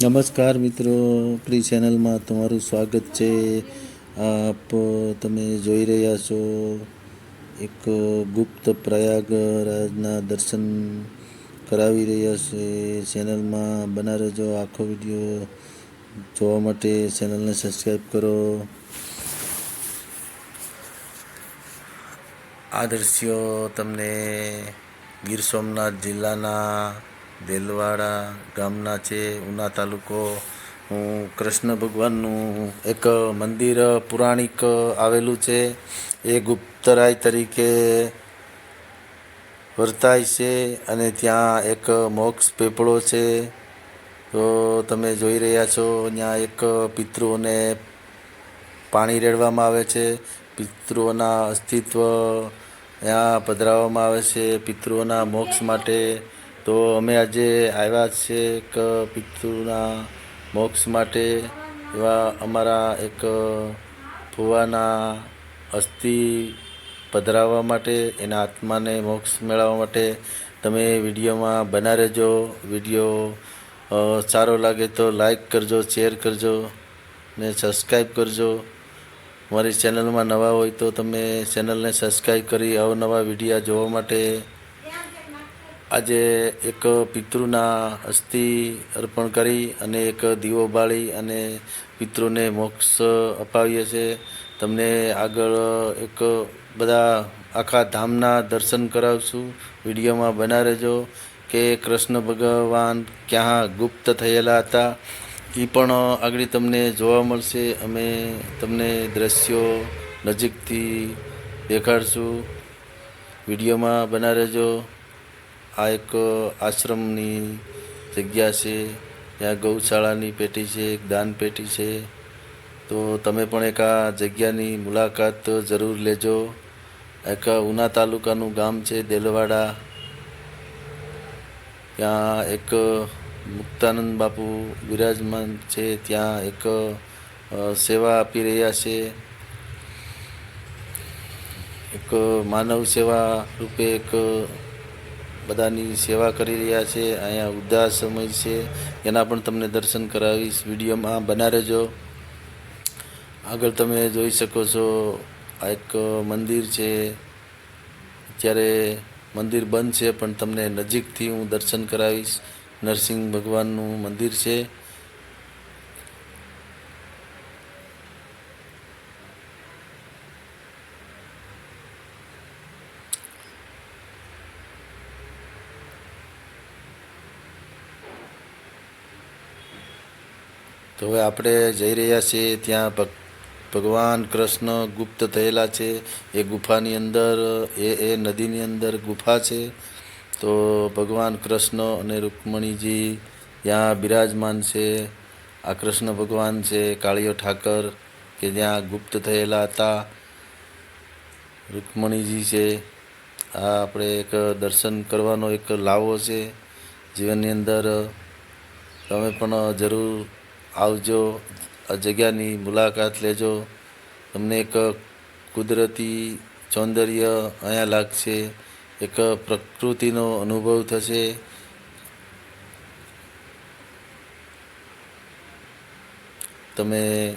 નમસ્કાર મિત્રો આપણી ચેનલમાં તમારું સ્વાગત છે. આપ તમે જોઈ રહ્યા છો એક ગુપ્ત પ્રયાગરાજના દર્શન કરાવી રહ્યા છે ચેનલમાં. બના રહેજો આખો વીડિયો જોવા માટે ચેનલને સબસ્ક્રાઈબ કરો. આ દ્રશ્યો તમને ગીર સોમનાથ જિલ્લાના દેલવાડા ગામના છે, ઉના તાલુકો. હું કૃષ્ણ ભગવાનનું એક મંદિર પુરાણિક આવેલું છે. એ ગુપ્તરાય તરીકે વર્તાય છે અને ત્યાં એક મોક્ષ પેપળો છે. તો તમે જોઈ રહ્યા છો, ત્યાં એક પિતૃઓને પાણી રેડવામાં આવે છે. પિતૃઓના અસ્તિત્વ ત્યાં પધરાવવામાં આવે છે. પિતૃઓના મોક્ષ માટે તો અમે આજે આવ્યા છે એક પિતૃના મોક્ષ માટે. એવા અમારા એક ફુવાના અસ્થિ પધરાવવા માટે, એના આત્માને મોક્ષ મેળવવા માટે. તમે વિડીયોમાં બના રહેજો. વીડિયો સારો લાગે તો લાઈક કરજો, શેર કરજો ને સબસ્ક્રાઈબ કરજો. મારી ચેનલમાં નવા હોય તો તમે ચેનલને સબસ્ક્રાઈબ કરી અવનવા વિડીયા જોવા માટે આજે એક પિતૃના અસ્થિ અર્પણ કરી અને એક દીવો બાળી અને પિતૃને મોક્ષ અપાવીએ છીએ તમને આગળ એક બધા આખા ધામના દર્શન કરાવશું. વિડીયોમાં બના રહેજો કે કૃષ્ણ ભગવાન ક્યાં ગુપ્ત થયેલા હતા. એ પણ આગળ તમને જોવા મળશે. અમે તમને દ્રશ્યો નજીકથી દેખાડશું. વિડીયોમાં બના રહેજો. આ એક આશ્રમની જગ્યા છે. ત્યાં ગૌશાળાની પેટી છે, એક દાન પેટી છે. તો તમે પણ એક આ જગ્યાની મુલાકાત જરૂર લેજો. એક ઉના તાલુકાનું ગામ છે, દેલવાડા. ત્યાં એક મુક્તાનંદ બાપુ બિરાજમાન છે. ત્યાં એક સેવા આપી રહ્યા છે. એક માનવ સેવા રૂપે એક બધાની સેવા કરી રહ્યા છે, અહીંયા ઉદાસ સમય છે. એના પણ તમને દર્શન કરાવીશ. વિડીયોમાં બના રહેજો. આગળ તમે જોઈ શકો છો, આ એક મંદિર છે. અત્યારે મંદિર બંધ છે, પણ તમને નજીકથી હું દર્શન કરાવીશ. નરસિંહ ભગવાનનું મંદિર છે. તો હવે આપણે જઈ રહ્યા છીએ ત્યાં ભગ- ભગવાન કૃષ્ણ ગુપ્ત થયેલા છે. એ ગુફાની અંદર, એ એ નદીની અંદર ગુફા છે. તો ભગવાન કૃષ્ણ અને રૂકમણીજી ત્યાં બિરાજમાન છે. આ કૃષ્ણ ભગવાન છે, કાળીયો ઠાકર, કે જ્યાં ગુપ્ત થયેલા હતા. રૂકમણીજી છે. આ આપણે એક દર્શન કરવાનો એક લાવો છે. જીવનની અંદર તમે પણ જરૂર આવજો, આ જગ્યાની મુલાકાત લેજો. તમને એક કુદરતી સૌંદર્ય અહીંયા લાગશે, એક પ્રકૃતિનો અનુભવ થશે. તમે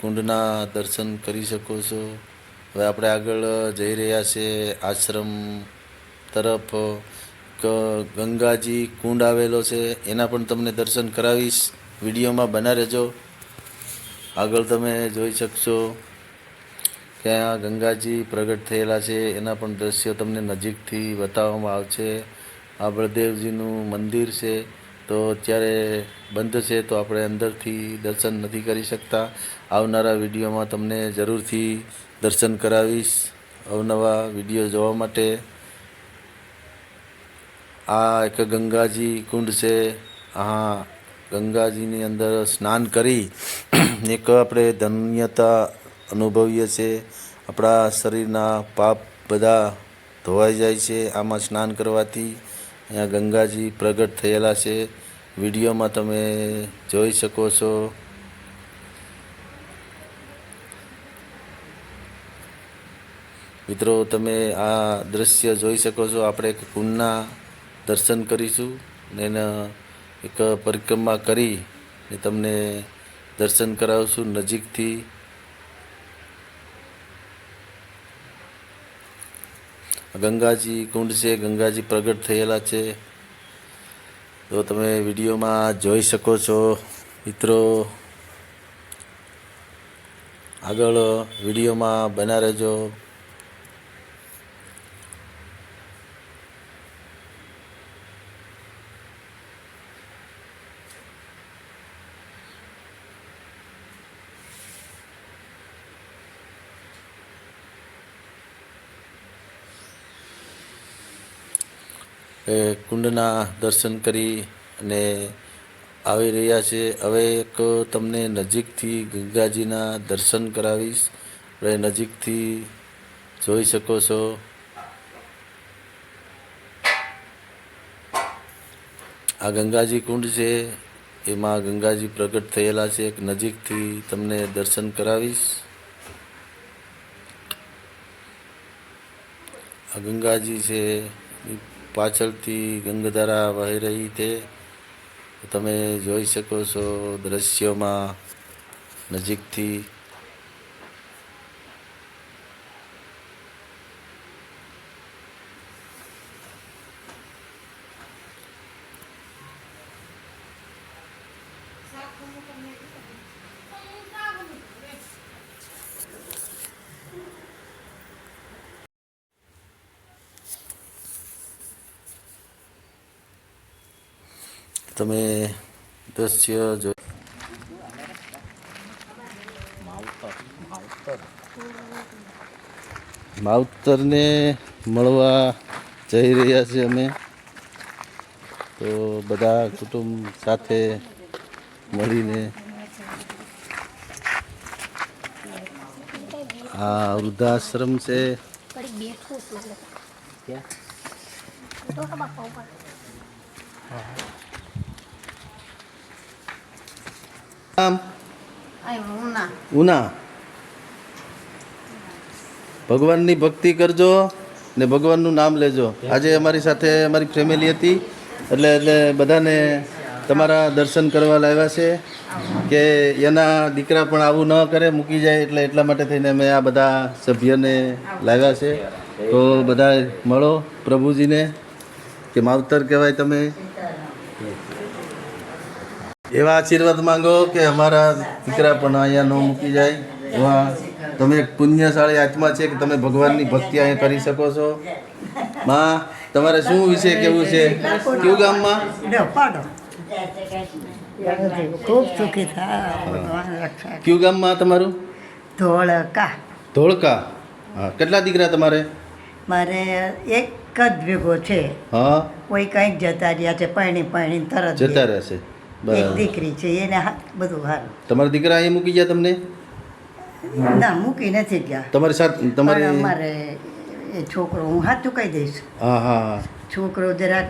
કુંડના દર્શન કરી શકો છો. હવે આપણે આગળ જઈ રહ્યા છે આશ્રમ તરફ. ગંગાજી કુંડ આવેલો છે, એના પણ તમને દર્શન કરાવીશ. વિડીયોમાં બના રહેજો. આગળ તમે જોઈ શકશો કે આ ગંગાજી પ્રગટ થયેલા છે. એના પણ દ્રશ્યો તમને નજીકથી બતાવવામાં આવશે. આ બળદેવજીનું મંદિર છે. તો અત્યારે બંધ છે તો આપણે અંદરથી દર્શન નથી કરી શકતા. આવનારા વિડીયોમાં તમને જરૂરથી દર્શન કરાવીશ અવનવા વીડિયો જોવા માટે. આ એક ગંગાજી કુંડ છે. હા ગંગાજીની અંદર સ્નાન કરી એક આપણે ધન્યતા અનુભવીએ છીએ. આપણા શરીરના પાપ બધા ધોવાઈ જાય છે. આમાં સ્નાન કરવાથી અહીંયા ગંગાજી પ્રગટ થયેલા છે. વિડીયોમાં તમે જોઈ શકો છો. મિત્રો, તમે આ દ્રશ્ય જોઈ શકો છો. આપણે કુંડના દર્શન કરીશું. ને એના એક પરિક્રમા કરી એ તમને દર્શન કરાવશું નજીકથી. ગંગાજી કુંડ છે, ગંગાજી પ્રગટ થયેલા છે. તો તમે વિડીયોમાં જોઈ શકો છો, મિત્રો. આગળ વિડીયોમાં બના રહેજો એ કુંડના દર્શન કરી અને આવી રહ્યા છે. હવે એક તમને નજીકથી ગંગાજીના દર્શન કરાવીશ. હવે નજીકથી જોઈ શકો છો. આ ગંગાજી કુંડ છે. એમાં ગંગાજી પ્રગટ થયેલા છે. એક નજીકથી તમને દર્શન કરાવીશ. આ ગંગાજી છે. પાછળથી ગંગધારા વહી રહી છે તમે જોઈ શકો છો દ્રશ્યોમાં નજીકથી તમે દ્રશ્ય જો. માવતરને મળવા જઈ રહ્યા છીએ અમે. તો બધા કુટુંબ સાથે મળીને આ વૃદ્ધાશ્રમ છે. પડી બેઠું છું એટલે તો કે બાપા ઉપર આમ આય હું ના ઉના. ભગવાનની ભક્તિ કરજો ને ભગવાનનું નામ લેજો. આજે અમારી સાથે અમારી ફેમિલી હતી. એટલે એટલે બધાને તમારા દર્શન કરવા લાવ્યા છે કે એના દીકરા પણ આવું ન કરે, મૂકી જાય એટલે એટલા માટે થઈને અમે આ બધા સભ્યને લાવ્યા છે. તો બધા મળો પ્રભુજીને, કે માવતર કહેવાય તમે. એવા આશીર્વાદ માંગો કે અમારા દીકરા પણ અહીંયા ન મૂકી જાય. એવા તમે એક પુણ્યશાળી આત્મા છે કે તમે ભગવાનની ભક્તિ અહીંયા કરી શકો છો? માં તમારે શું વિશે કેવું છે? કયું ગામમાં? ખૂબ સુખી થાય. કયું ગામમાં તમારું? ધોળકા. ધોળકા. હા કેટલા દીકરા તમારે? મારે એક જ ભેગો છે. હા. કોઈ કંઈક જતા રહ્યા છે પાણી પાણી તરત જતા. રહેશે. એક દીકરી છે એને બધું સારું. તમારા દીકરા એ મૂકી ગયા તમને? ના મૂકી નથી ગયા. તમારી સાથે તમારે અમારે એ છોકરો હું હાથ ચૂકાઈ દઈશ. હા હા છોકરો જરાક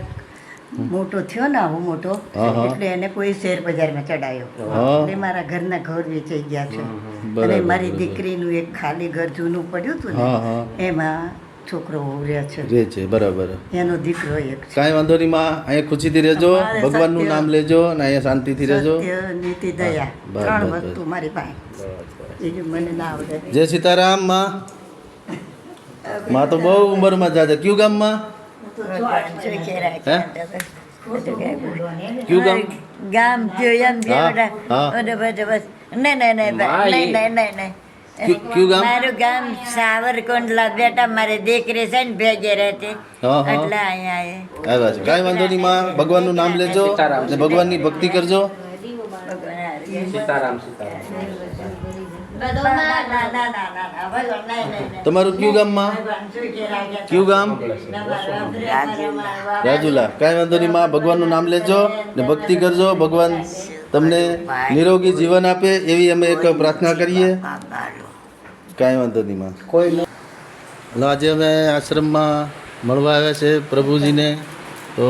મોટો થયો ને આવો મોટો હા, હા. એટલે એને કોઈ શેર બજારમાં ચડાયો એટલે મારા ઘરના ઘર વેચાઈ ગયા છે. અને મારી દીકરીનું એક ખાલી ઘર જૂનું પડ્યું હતું ને એમાં છોકરો રહે છે. બરાબર. એનો દીકરો એક કાંઈ વાંધો નહીં માં અહીંયા ખુશીથી રહેજો ભગવાનનું નામ લેજો અને અહીંયા શાંતિથી રહેજો. નીતિ દયા ત્રણ. વસ્તુ મારી પાસે. મને ના આવડે. જય સીતારામમાં. માં તો બહુ ઉંમરમાં જાજે. કયું ગામમાં કયું ગામ? ગામ થયું એમ છે હા, બધા. બધું બસ. નહીં નહીં નહીં નહીં નહીં નહીં નહીં. કયું- કયું ગામ? મારું ગામ સાવરકુંડલા બેટા મારી દીકરી છે ને ભેગે રહેતી. એટલે અહીંયા આયે. આવ્યા કાંઈ વાંધો નહીં માં. ભગવાનનું નામ લેજો અને ભગવાનની ભક્તિ કરજો. તમારું કયું ગામમાં માં? કયું ગામ? રાજુલા. કાંઈ વાંધો નહીં માં. ભગવાનનું નામ લેજો ને ભક્તિ કરજો. ભગવાન તમને નિરોગી જીવન આપે એવી અમે એક પ્રાર્થના કરીએ. કાંઈ વાંધો નહીં માં. કોઈ એટલે આજે અમે આશ્રમમાં મળવા આવ્યા છે પ્રભુજીને. તો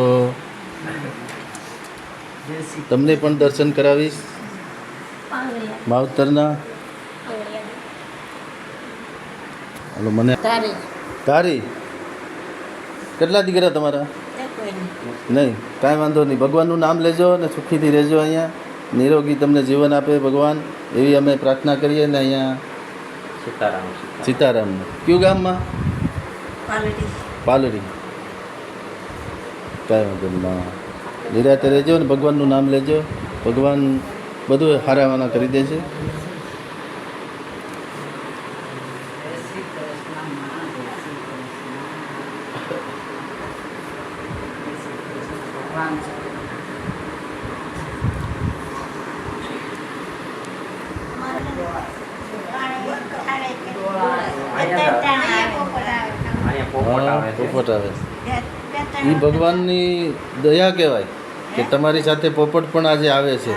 તમને પણ દર્શન કરાવીશ. માવતરના. હલો મને તારી. તારી? કેટલા દીકરા તમારા? નહીં કાંઈ વાંધો નહીં. ભગવાનનું નામ લેજો અને સુખીથી રહેજો અહીંયા. નિરોગી તમને જીવન આપે ભગવાન. એવી અમે પ્રાર્થના કરીએ ને અહીંયા સીતારામ સીતારામને કયું ગામમાં? પાલડી. પાલડી. કાંઈ વાંધો નહીં માં નિરાતે રહેજો ને ભગવાનનું નામ લેજો. ભગવાન બધું હારાવાના કરી દે છે અહીંયા પોપટ હા આવે છે પોપટ આવે એ દયા કહેવાય કે તમારી સાથે પોપટ પણ આજે આવે છે.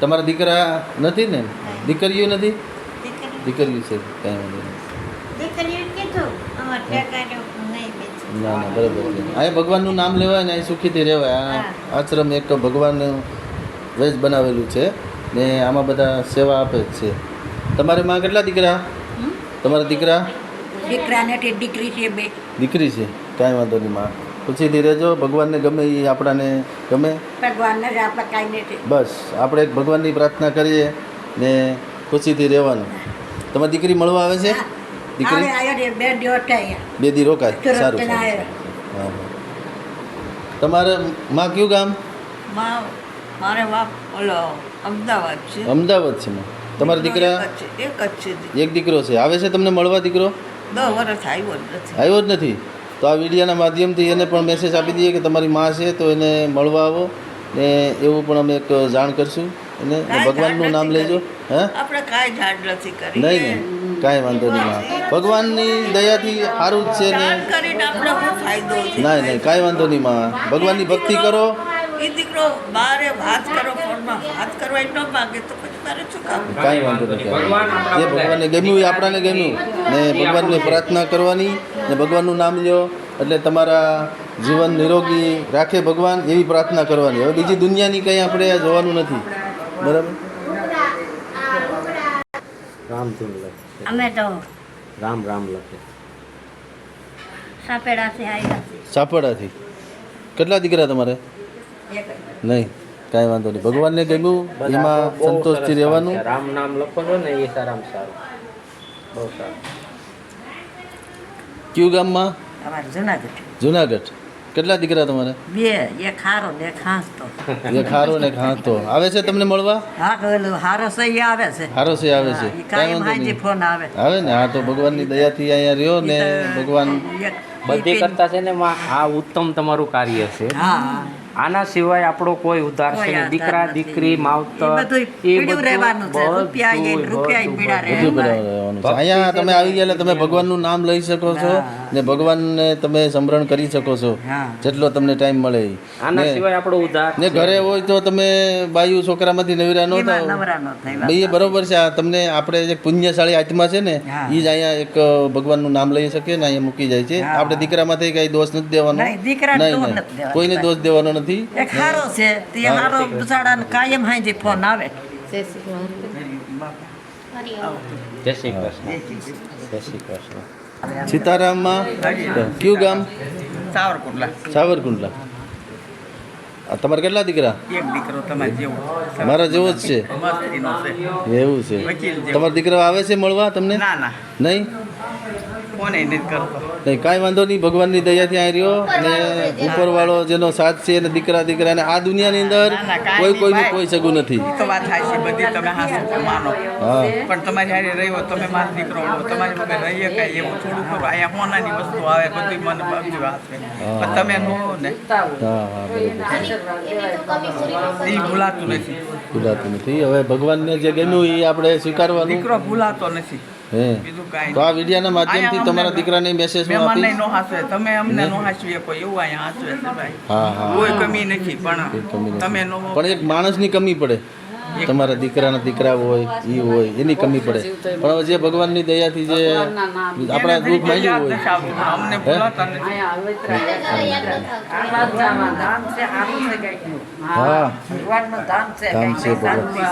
તમારા દીકરા નથી ને? દીકરીઓ નથી? દીકરીઓ છે કાંઈ વાંધો નહીં. ના ના બરાબર છે. અહીંયા ભગવાનનું નામ લેવાય ને અહીં સુખીથી રહેવાય. આ આશ્રમ એક ભગવાનનું વેજ બનાવેલું છે ને આમાં બધા સેવા આપે જ છે. તમારે માં કેટલા દીકરા? તમારા દીકરા? દીકરાને દીકરી છે બે. દીકરી છે. કાંઈ વાંધો નહીં માં. ખુશીથી રહેજો ભગવાનને ગમે એ આપણાને ગમે. ભગવાનને જ આપણે કાંઈ નથી. બસ આપણે ભગવાનની પ્રાર્થના કરીએ ને ખુશીથી રહેવાનું. તમારી દીકરી મળવા આવે છે? દીકરી? બે દિવસ બે દી રોકાય. સારું. હા. તમારે માં કયું ગામ? મારે અમદાવાદ છે. અમદાવાદ છે તમારા દીકરા? છે, એક જ છે. એક દીકરો છે. આવે છે તમને મળવા દીકરો? દસ વર્ષ આવ્યો જ નથી. આવ્યો જ નથી? તો આ વિડીયાના માધ્યમથી એને પણ મેસેજ આપી દઈએ કે તમારી માં છે તો એને મળવા આવો ને એવું પણ અમે એક જાણ કરશું. એને ભગવાનનું નામ લેજો. હે? આપણે કાંઈ જાણ નથી કરી. નહીં નહીં. કાંઈ વાંધો નહીં માં ભગવાનની દયાથી સારું જ છે ને. કરીને આપણે ફાયદો છે ના નહીં કાંઈ વાંધો નહીં માં. ભગવાનની ભક્તિ કરો. એ દીકરો બારે વાત કરો ફોનમાં વાત કરવા ન માંગે તો પછી મારે શું કામ? કાંઈ વાંધો નથી. ભગવાન જે ભગવાનને ગમ્યું એ આપણાને ગમ્યું. ને ભગવાનને પ્રાર્થના કરવાની ને ભગવાનનું નામ લ્યો. એટલે તમારા જીવન નિરોગી રાખે ભગવાન એવી પ્રાર્થના કરવાની. હવે બીજી દુનિયાની કંઈ આપણે જોવાનું નથી. બરાબર? રામધૂન લખે. અમે તો રામ રામ લખે. સાપેડાથી સાપેડાથી. કેટલા દીકરા તમારે? નહીં કાંઈ વાંધો નહીં. ભગવાનને ગમ્યું એમાં સંતોષથી રહેવાનું. રામ નામ લખો છો ને એ સારામ સારું. બહુ સારું. કયું ગામમાં? જુનાગઢ. જુનાગઢ. કેટલા દીકરા તમારે? બે એ ખારો ને ખાંસતો એ ખારો ને ખાંસતો આવે છે તમને મળવા? હા હારો સહી આવે છે. હારો સહી આવે છે. કાંઈ કાંઈ વાંધો નહીં. ફોન આવે. આવે ને હા તો ભગવાનની દયાથી અહીંયા રહ્યો ને ભગવાન બધી કરતા છે ને આ ઉત્તમ તમારું કાર્ય છે. આના સિવાય આપણો કોઈ ઉધાર છે દીકરા દીકરી માવતર એ બધુંય રહેવાનું છે. રૂપિયા ઈ રૂપિયા પીડા રહે. બધું રહેવાનું છે. અહીંયા તમે આવી ગયા એટલે તમે ભગવાનનું નામ લઈ શકો છો ને ભગવાનને તમે સમરણ કરી શકો છો જેટલો તમને ટાઈમ મળે. આના સિવાય આપણો ઉધાર ને ઘરે હોય તો તમે બાયુ છોકરામાંથી નવીરા ન થાવ થયા ભાઈ એ બરોબર છે. આ તમને આપણે જે પુણ્યશાળી આત્મા છે ને એ જ અહીંયા એક ભગવાનનું નામ લઈ શકીએ ને અહીંયા મૂકી જાય છે. હા. આપણે દીકરામાંથી કઈ દોષ નથી દેવાનો? નહીં, દીકરાને નહીં, દોષ નથી દેવાનો. કોઈને દોષ દેવાનો નથી? એક હારો છે તે હારો બિચારાને કાયમ હાંજે ફોન આવે. હરિઓમ જય શ્રી કૃષ્ણ. જય શ્રી કૃષ્ણ. સીતારામમાં કયું ગામ? સાવરકુંડલા. સાવરકુંડલા. તમારે કેટલા દીકરા? એક દીકરો તમારે જેવો. મારા જેવો જ છે. એવું છે. તમારો દીકરા આવે છે મળવા તમને? ના ના. નહીં? કોને નથી કરતો. નહીં કાંઈ વાંધો નહીં ભગવાનની દયાથી અહીં રહ્યો ને ઉપરવાળો જેનો સાથ છે ને દીકરા દીકરા ને આ દુનિયાની અંદર કોઈ કોઈનું કોઈ સગું નથી. તો વાત થાય છે બધી તમે હાસુ માનો. હા. પણ તમારી હારે રહ્યો તમે મારો દીકરો હો તમારી વગર રહીએ કાંઈ એવું થોડું થોડું અહીંયા હોનાની વસ્તુ આવે બધી મને બધી વાત છે. પણ તમે નો ને. એ ભૂલાતું નથી. ભૂલાતું નથી. હવે ભગવાનને જે ગમ્યું એ આપણે સ્વીકારવાનું. દીકરો ભૂલાતો નથી. તો આ વિડીયાના માધ્યમથી તમારા દીકરાને મેસેજ નો હાસવે. તમે અમને નો હાસવીએ કોઈ એવું હાસવે છે ભાઈ. હા હા કોઈ કમી નથી પણ. તમે નો પણ એક માણસની કમી પડે. તમારા દીકરાના દીકરા હોય એ હોય એની કમી પડે. પણ હવે જે ભગવાનની દયાથી જે આપણા દુઃખ માંડ્યું હોય. હા?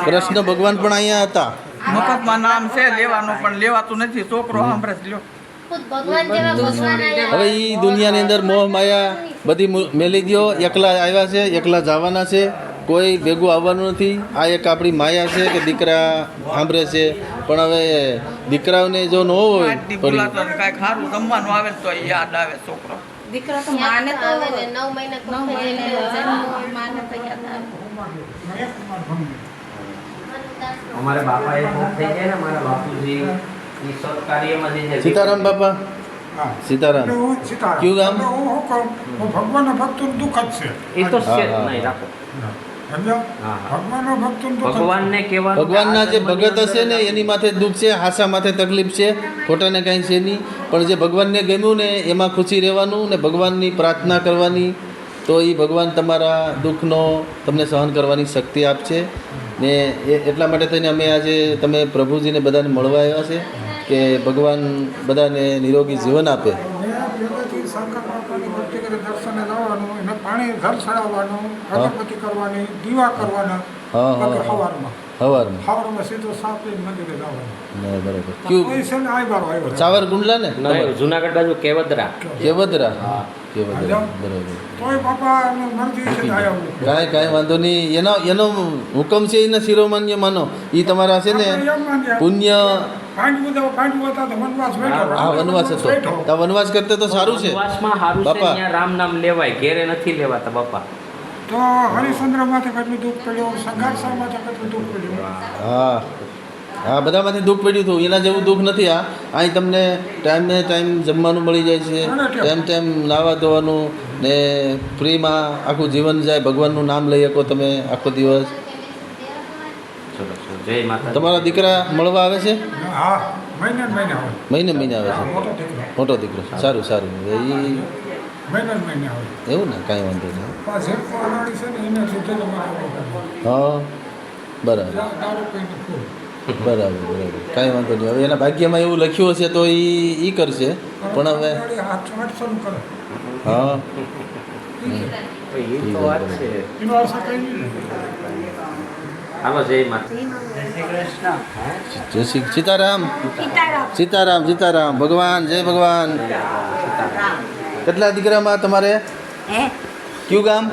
કૃષ્ણ ભગવાન પણ અહીંયા હતા. મફતમાં નામ છે લેવાનું પણ લેવાતું નથી. છોકરો સાંભળે લ્યો. ખુદ ભગવાન જેવા ભગવાન આયા. હવે એ દુનિયાની અંદર મોહ માયા બધી મેલી ગયો એકલા આવ્યા છે એકલા જવાના છે. કોઈ ભેગું આવવાનું નથી. આ એક આપણી માયા છે કે દીકરા સાંભળે છે. પણ હવે દીકરાઓને જો ન હોય આજની પડી બોલાતો કાંઈક સારું જમવાનું આવે તો યાદ આવે છોકરો. દીકરો તો માને તો આવે ને નવ મહિના નવ મહિના જન્મ હોય માને તો યાદ આવે. અમારે બાપા એ થઈ ને મારા બાપુજી સીતારામ બાપા? સીતારામ. કયું ગામ? ભગવાન ભક્તોનું દુઃખ જ છે. એ તો રાખો. ભગવાનના કહેવાનું ભગવાનના જે ભગત હશે ને એની માથે દુઃખ છે હાસા માથે તકલીફ છે ખોટાને કાંઈ છે નહીં. પણ જે ભગવાનને ગમ્યું ને એમાં ખુશી રહેવાનું ને ભગવાનની પ્રાર્થના કરવાની તો એ ભગવાન તમારા દુઃખનો તમને સહન કરવાની શક્તિ આપશે. ને એ એટલા માટે થઈને અમે આજે તમે પ્રભુજીને બધાને મળવા આવ્યા છે કે ભગવાન બધાને નિરોગી જીવન આપે મેં પહેલેથી શંકર બાપાની ભક્તિ કરી દર્શને જવાનું એને ઘર ચડાવવાનું અગરબત્તી કરવાની દીવા કરવાના હા, હા, બાકી હા. સવારમાં સવારમાં સવારમાં સીધો સાપ લઈને મંદિરે જવાનું. બરાબર. કોઈ છે ને આ બારો આવ્યો ચાવર ગુંડલા ને? જુનાગઢ બાજુ કેવદરા. કેવદરા? હા. કાંઈ કાંઈ વાંધો નહીં. એનો એનો હુકમ છે એના શિરોમાન્ય માનો. એ તમારા છે ને પુણ્ય વનવાસ હતો તો વનવાસ કરતે તો સારું છે. વનવાસમાં સારું છે બાપા. રામ નામ લેવાય ઘેરે નથી લેવાતા બાપા. તો હરિશ્ચંદ્ર માથે કેટલું દુઃખ પડ્યું? સંઘાર માથે કેટલું દુઃખ પડ્યું? હા. હા બધામાંથી દુઃખ પડ્યું હતું. એના જેવું દુઃખ નથી આ. અહીં તમને ટાઈમે ટાઈમ જમવાનું મળી જાય છે. ટાઈમ. ટાઈમ નાવા ધોવાનું ને ફ્રીમાં આખું જીવન જાય. ભગવાનનું નામ લઈ શકો તમે આખો દિવસ. તમારા દીકરા મળવા આવે છે? હા મહિને મહિને આવે. મહિને મહિને આવે છે? મોટો દીકરો. મોટો દીકરો. સારું સારું. એ મહિને મહિને આવે. એવું ને? કાંઈ વાંધો નહીં. હા બરાબર. બરાબર બરાબર. કાંઈ વાંધો નહીં. હવે એના ભાગ્યમાં એવું લખ્યું હશે તો એ એ કરશે. પણ હવે હા. એ તો વાત છે એનો અર્થ કઈ નહીં હાલો જય માતા જય શ્રી સીતારામ. સીતારામ. સીતારામ ભગવાન જય ભગવાન. કેટલા દીકરામાં તમારે? હે? કયું ગામ?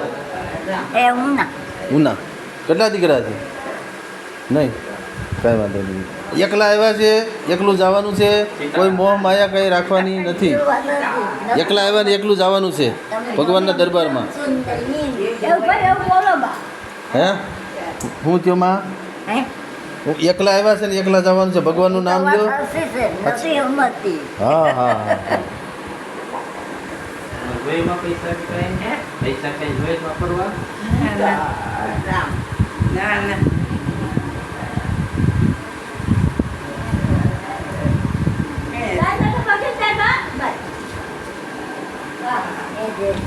ઉના. કેટલા દીકરા છે? નહીં. કાંઈ વાંધો નહીં. એકલા આવ્યા છે એકલું જવાનું છે. કોઈ મોહ માયા કંઈ રાખવાની નથી. એકલા આવ્યા ને એકલું જવાનું છે. ભગવાનના દરબારમાં. એવું ભાઈ એવું બોલો બા. હે? હું ત્યોમાં હે? હું એકલા આવ્યા છે ને એકલા જવાનું છે? ભગવાનનું નામ લ્યો. હા હા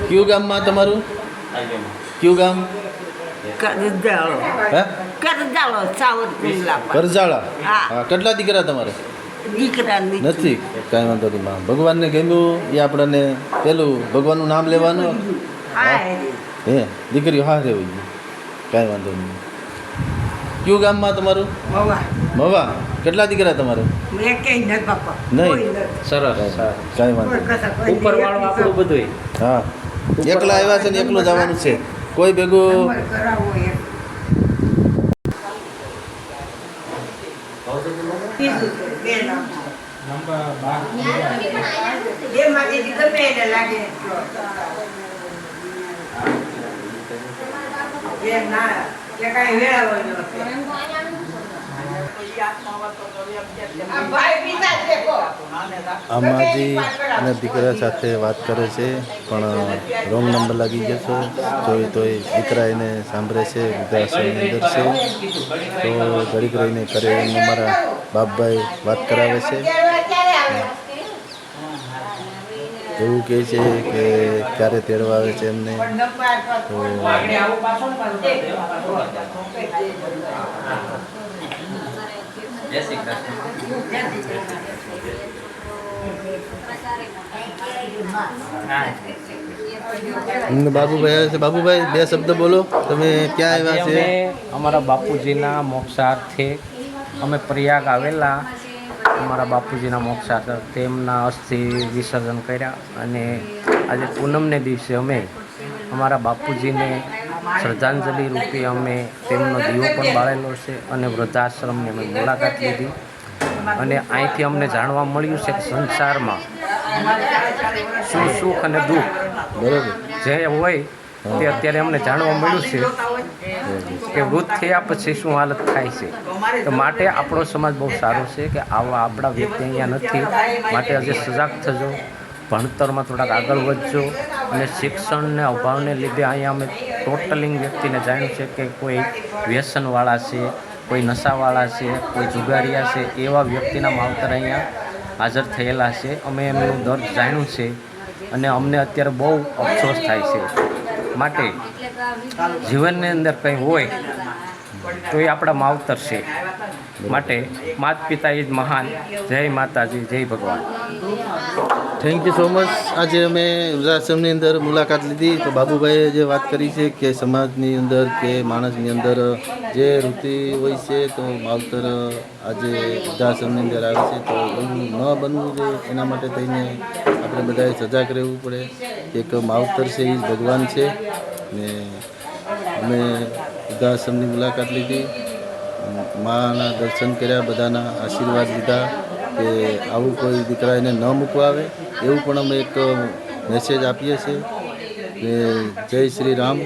કયું ગામમાં તમારું? કયું ગામ? કરજાળો. હે? કરજાળો સાવર કુંડલા કરજાળા? હા. કેટલા દીકરા તમારે? દીકરા નથી. કાંઈ વાંધો નહીં માં ભગવાનને ગમ્યું એ આપણને પેલું ભગવાનનું નામ લેવાનું? હા? દીકરીઓ હા રહેવું કાંઈ વાંધો નહીં. કયું ગામમાં તમારું? બાબા મવા. કેટલા દીકરા તમારે? નહીં. સરસ. સરસ કાંઈ વાંધો ઉપર વાળું આપણું બધું હા. એકલા આવ્યા છે ને એકલું જવાનું છે. કોઈ ભેગું ભાઈ પિતા છે અને દીકરા સાથે વાત કરે છે, પણ રોંગ નંબર લાગી ગયો છે. જોઈ તોય દીકરા એને સાંભળે છે, વૃદ્ધાશ્રમની અંદર છે. તો ઘડીક રહીને કરે એમને અમારા બાપભાઈ વાત કરાવે છે. એવું કહે છે કે ક્યારે તેડવા આવે છે એમને. તો જય શ્રી બાબુભાઈ બાબુભાઈ બે શબ્દ બોલો. તમે ક્યાં આવ્યા છે અમારા બાપુજીના મોક્ષાર્થે અમે પ્રયાગ આવેલા અમારા બાપુજીના મોક્ષાર્થ તેમના અસ્થિ વિસર્જન કર્યા અને આજે પૂનમને દિવસે અમે અમારા બાપુજીને શ્રદ્ધાંજલિ રૂપે અમે તેમનો દીવો પણ બાળેલો છે અને વૃદ્ધાશ્રમની અમે મુલાકાત લીધી. અને અહીંથી અમને જાણવા મળ્યું છે કે સંસારમાં શું સુખ અને દુઃખ બરોબર જે હોય તે અત્યારે અમને જાણવા મળ્યું છે કે વૃદ્ધ થયા પછી શું હાલત થાય છે. તો માટે આપણો સમાજ બહુ સારો છે કે આવા આપણા વ્યક્તિ અહીંયા નથી. માટે આજે સજાગ થજો, ભણતરમાં થોડાક આગળ વધજો અને શિક્ષણને અભાવને લીધે અહીંયા અમે ટોટલિંગ વ્યક્તિને જાણ્યું છે કે કોઈ વ્યસનવાળા છે કોઈ નશાવાળા છે, કોઈ જુગારિયા છે, એવા વ્યક્તિના માવતર અહીંયા હાજર થયેલા છે. અમે એમનું દર્દ જાણ્યું છે અને અમને અત્યારે બહુ અફસોસ થાય છે. માટે જીવનની અંદર કંઈ હોય તો એ આપણા માવતર છે. માટે માત પિતા એ જ મહાન. જય માતાજી, જય ભગવાન. થેન્ક યુ સો મચ આજે અમે વૃદ્ધાશ્રમની અંદર મુલાકાત લીધી. તો બાબુભાઈએ જે વાત કરી છે કે સમાજની અંદર કે માણસની અંદર જે વૃત્તિ હોય છે, તો માવતર આજે વૃદ્ધાશ્રમની અંદર આવે છે. તો એવું ન બનવું જોઈએ. એના માટે થઈને આપણે બધાએ સજાગ રહેવું પડે એક માવતર છે, એ જ ભગવાન છે. ને અમે વૃદ્ધાશ્રમની મુલાકાત લીધી. માના દર્શન કર્યા, બધાના આશીર્વાદ લીધા કે આવું કોઈ દીકરા એને ન મૂકવા આવે. એવું પણ અમે એક મેસેજ આપીએ છીએ કે જય શ્રી રામ.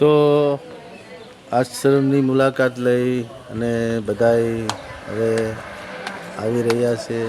તો આશ્રમની મુલાકાત લઈ અને બધાય હવે આવી રહ્યા છે.